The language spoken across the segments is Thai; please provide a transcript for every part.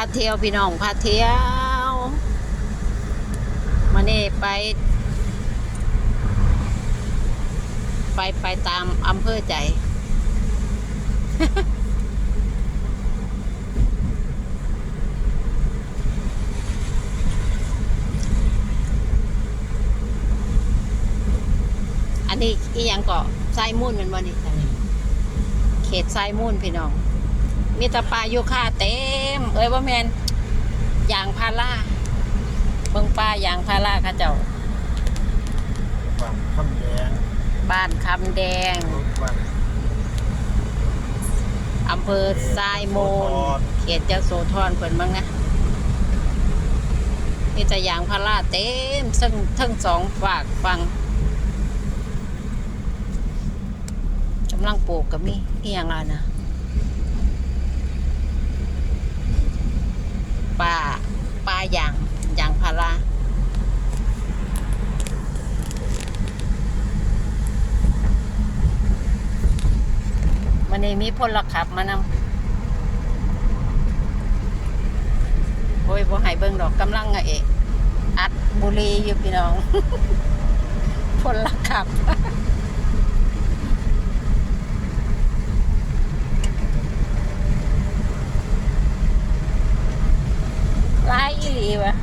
าเที่ยวพี่น้องพาเที่ยวมานี่ไป ไปไปตามอำเภอใจ อันนี้อีหยังเกาะไซมุ่นเป็นวันนี้เขตไซมุ่นพี่น้อง มีแตะปลาโยคาเต็ม เอ้ยว่าแมนยางพาราเบิ่งปลายางพาราเข้าเจ้าฝั่งคำแดงบ้านคำแดงฝั่งอำเภอทรายมูลเขตเจ้าโสธรเพิ่นบ้างนะมีแต่ยางพาราเต็ม ซึ่งทั้งสองฝากฟังกำลังปลูกก็มีอีหยังล่ะนะป่าป่ายางยางพารามั นนี้มีพลขับมานำโอ้ยบ่ให้เบิ่งดอกกำลังอะเอกอัดบุรีอยู่พี่น้อง พลขับลายอีหลีวะ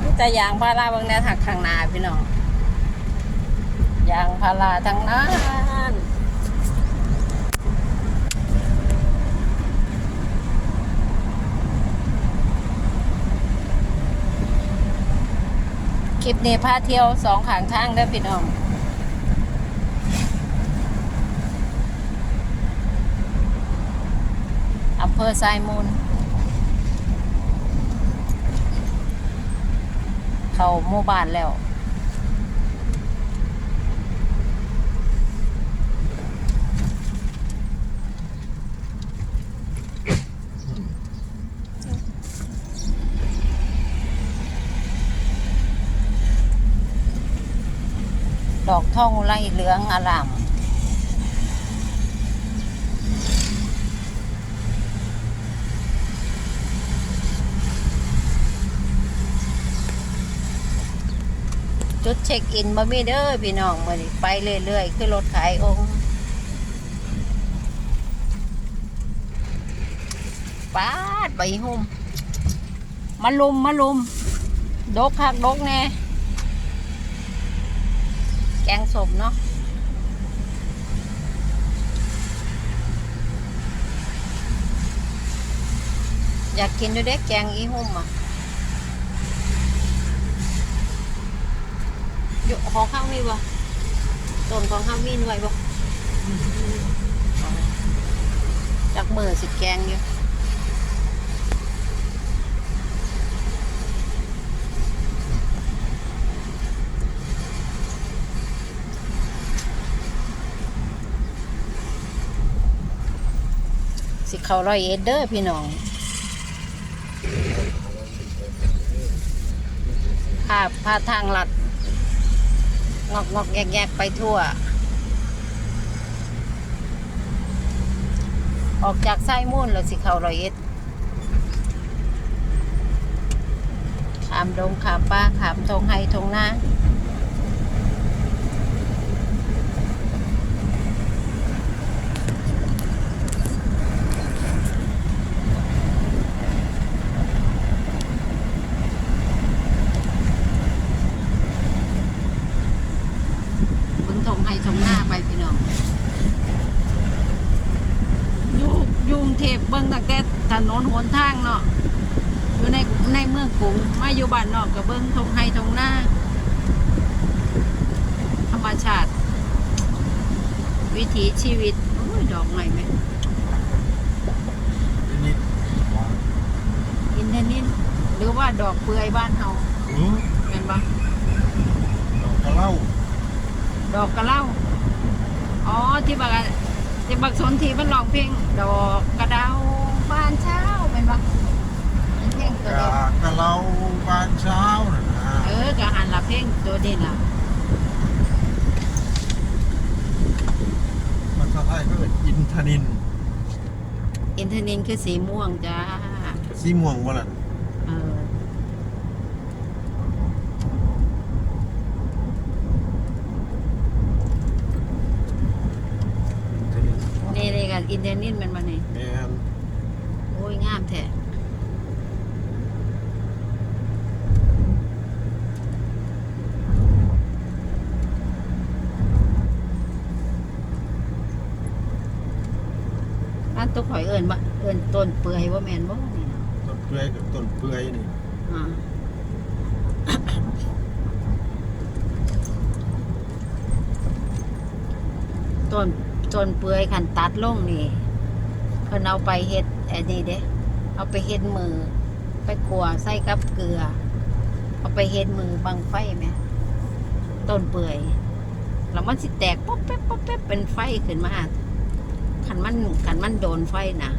มีแต่ยางพาราเบางแนวถักข้างหน้าพี่น้องยางพาราทั้งนั้น คลิปนี้พาเที่ยวสองขางทางได้อพี่น้องอำเภอไซมูล เข้าหมู่บ้านแล้ว อกท่องไล่เหลืองอลามจุดเช็คอินบ่มีเด้อพี่น้องมื้อนี้ไปเรื่อยๆคือรถขายองค์ปาดใบหุ่มมาลุมมาลุมดกคักดกแน่ แกงสมเนาะอยากกินด้วยเด็กแกงอีหุ่มอะอยู่ของข้างมีบ่ต้นของข้างมีไว้บ่จากมือสิแกงอยู่สิ เขาร้อยเอ็ดเด้อพี่น้องภาพาทางลัด งอกงอกแยกแยกไปทั่ว ออกจากไส้มุ่นแล้วสิเขารอยเอ็ดขามดงขามป้าขามทงไฮทงหน้าเบึงทงไฮทงหน้าไปพี่น้องอยู่อยกรุงเทพเบิ่งตั้งแต่ถนน หนทางเนาะอยู่ในในเมืองกรุงมาอยู่บ้านนอกก็เบิ่งทงไฮทงหน้า ธรรมชาติ วิถีชีวิตโอ้ยดอกใหม่ไหมนิดอินเทอร์เน็ตหรือว่าดอกเปื่อยบ้านเฮาๆอือเป็นปะดอกกระเหล่า ดอกกระเหล่า อ๋อที่บักอะที่บักสนทีมันร้องเพลง ดอกกระเดาบ้านเช้าเป็ นปะเป็นเพลงตัวกะเดียวกระเหล่าบานเช้าน่ะนะเออกะหันละเพลงตัวเด่นละภาษาไทยก็เป็นอินทนินอินเทอร์เน็ตคือสีม่วงจ้าสีม่วงบ่ล่ะเออนี่เลยกันอินเดียนินมันมาเนี่ยแม่น โอ้ยงามแท้ร้าน ตุ๊กหอยเอิญว่าเอิญต้นเปื่อยว่าแมนบ่นี่นะต้นเปื่อยกับต้นเปื่อยนี่อ่าต้นต้นเปื่อยขันตัดลงนี่เพิ่นเอาไปเฮ็ดไอ้นี่เด้เอาไปเฮ็ดมือ ไปขัวใส่กับเกลือ เอาไปเฮ็ดมือบังไฟไหมต้นเปื่อยแล้วมันสิแตกป๊อบแป๊บป๊อบแป๊บเป็นไฟขึ้นมา ขันมันขันมันโดนไฟนะ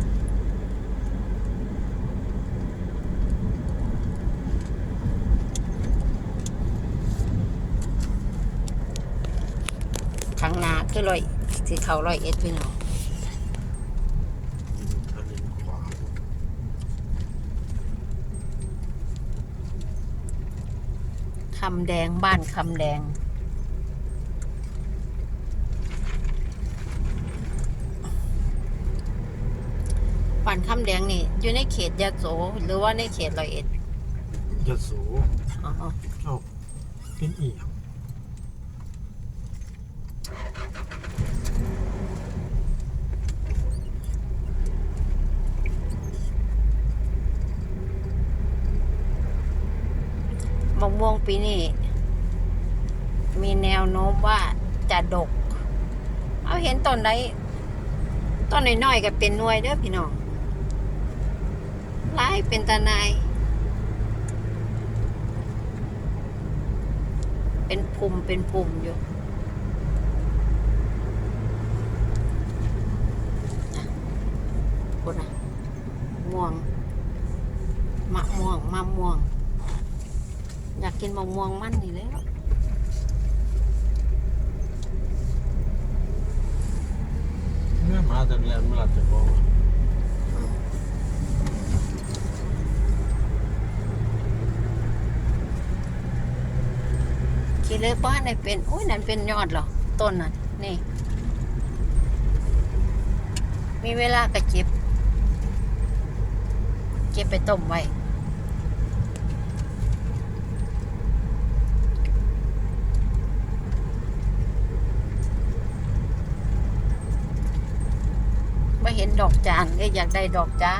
ข้างหน้าคือรอยสิเขารอยเอ็ดพี่น้องคำแดงบ้านคำแดงานคำแดงนี่ อยู่ในเขตยะโสหรือว่าในเขตร้อยเอ็ดยะโสอ๋อเอ้าเป็นอีหยังมะม่วงปีนี้มีแนวโน้มว่าจะดก เอาเห็นต้นใดต้นน้อยๆก็เป็นหน่วยเด้อพี่น้อง หลายเป็นตาหนายเป็นปุ่มเป็นปุ่มอยู่คนอะม่วงมะม่วงมะม่วง อยากกินมะม่วงมันนี่แล้วเมื่อมาแต่แล้วมันหลับจะบอก ว่าคิดเลยบ้านในเป็นโอ้ยนั่นเป็นยอดเหรอต้นน่ะนี่ มีเวลาก็เก็บ เก็บไปต้มไว้ไม่เห็นดอกจานก็อยากได้ดอกจ้า